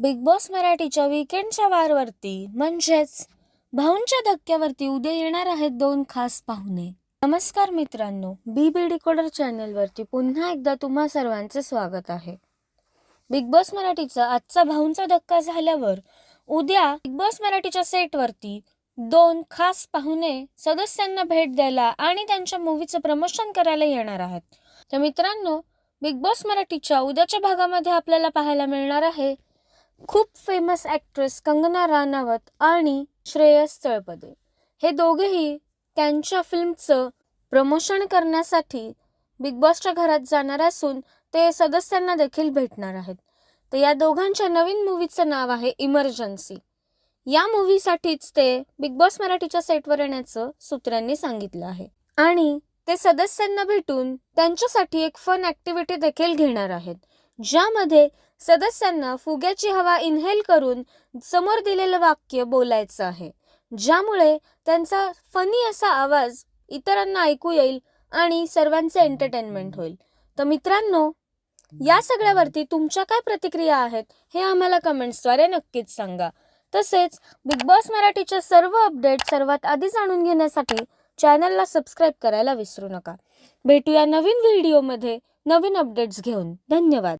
Big boss मराठीच्या विकेंडच्या वारवरती म्हणजेच भाऊंच्या धक्क्यावरती उद्या येणार आहेत दोन खास पाहुणे. नमस्कार मित्रांनो बी बी डिकोडर चॅनलवरती पुन्हा एकदा तुम्हा सर्वांचे स्वागत आहे. बिग बॉस मराठीचा आजचा भाऊंचा धक्का झाल्यावर उद्या बिग बॉस मराठीच्या सेटवरती दोन खास पाहुणे सदस्यांना भेट द्यायला आणि त्यांच्या मूवीचं प्रमोशन करायला येणार आहेत. तर मित्रांनो बिग बॉस मराठीच्या उद्याच्या भागामध्ये आपल्याला पाहायला मिळणार आहे खूप फेमस ॲक्ट्रेस कंगना राणावत आणि श्रेयस तळपदे. हे दोघेही त्यांच्या फिल्मचं प्रमोशन करण्यासाठी बिग बॉसच्या घरात जाणार असून ते सदस्यांना देखील भेटणार आहेत. तर या दोघांच्या नवीन मूवीचं नाव आहे इमर्जन्सी या मूवीसाठीच ते बिग बॉस मराठीच्या सेटवर येण्याचं सूत्रांनी सांगितलं आहे. आणि ते सदस्यांना भेटून त्यांच्यासाठी एक फन ॲक्टिव्हिटी देखील घेणार आहेत. ज्यामध्ये सदस्यांना फुग्याची हवा इन्हेल करून समोर दिलेलं वाक्य बोलायचं आहे. ज्यामुळे त्यांचा फनी असा आवाज इतरांना ऐकू येईल आणि सर्वांचे एंटरटेनमेंट होईल. तर मित्रांनो या सगळ्यावरती तुमच्या काय प्रतिक्रिया आहेत हे आम्हाला कमेंट्सद्वारे नक्कीच सांगा. तसेच बिग बॉस मराठीच्या सर्व अपडेट सर्वात आधी जाणून घेण्यासाठी चॅनलला सबस्क्राईब करायला विसरू नका. भेटूया नवीन व्हिडिओमध्ये नवीन अपडेट्स घेऊन. धन्यवाद.